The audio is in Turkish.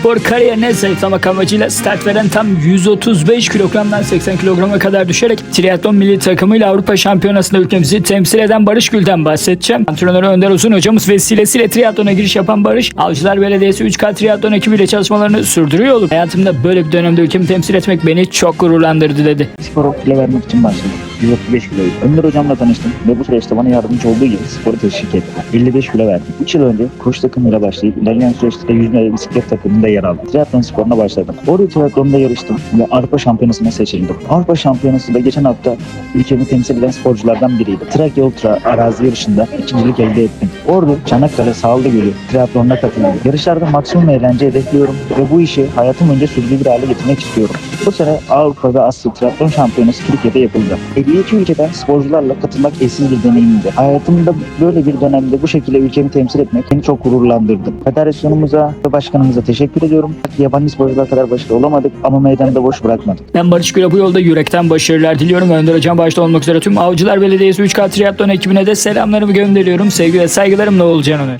spor kariyerine zayıflamak amacıyla start veren tam 135 kilogramdan 80 kilograma kadar düşerek triatlon milli takımıyla Avrupa Şampiyonası'nda ülkemizi temsil eden Barış Gül'den bahsedeceğim. Antrenörü Önder Uzun hocamız vesilesiyle triatlona giriş yapan Barış, Avcılar Belediyesi 3K triatlon ekibiyle çalışmalarını sürdürüyor olup hayatımda böyle bir dönemde ülkemi temsil etmek beni çok gururlandırdı dedi. Spora kilo vermek için başladım. 135 kiloyum. Önder hocamla tanıştım ve bu süreçte bana yardımcı olduğu gibi sporu teşvik etti. 55 kilo verdim. 3 yıl önce koşu takımıyla başlayıp ilerleyen süreçte de yüzme bisiklet takımında yer aldım. Triatlon sporuna başladım. Orada triatlonda yarıştım ve Avrupa Şampiyonası'na seçildim. Avrupa Şampiyonası da geçen hafta ülkemi temsil eden sporculardan biriydi. Trakya Ultra arazi yarışında ikincilik elde ettim. Ordu, Çanakkale, Sağlı Gölü triatlonuna katıldım. Yarışlarda maksimum eğlence hedefliyorum ve bu işi hayatım boyunca sürdürülebilir hale getirmek istiyorum. Bu sene Avrupa ve Asya Triatlon Şampiyonası Türkiye'de yapıldı. 52 ülkeden sporcularla katılmak eşsiz bir deneyimdi. Hayatımda böyle bir dönemde bu şekilde ülkemi temsil etmek beni çok gururlandırdı. Federasyonumuza ve başkanımıza teşekkür ediyorum. Yabancı sporcular kadar başarılı olamadık ama meydanda boş bırakmadık. Ben Barış Gül'e bu yolda yürekten başarılar diliyorum. Önder Hocam başta olmak üzere tüm Avcılar Belediyesi 3K triatlon ekibine de selamlarımı gönderiyorum. Sevgi ve saygılarımla Oğulcan Öner.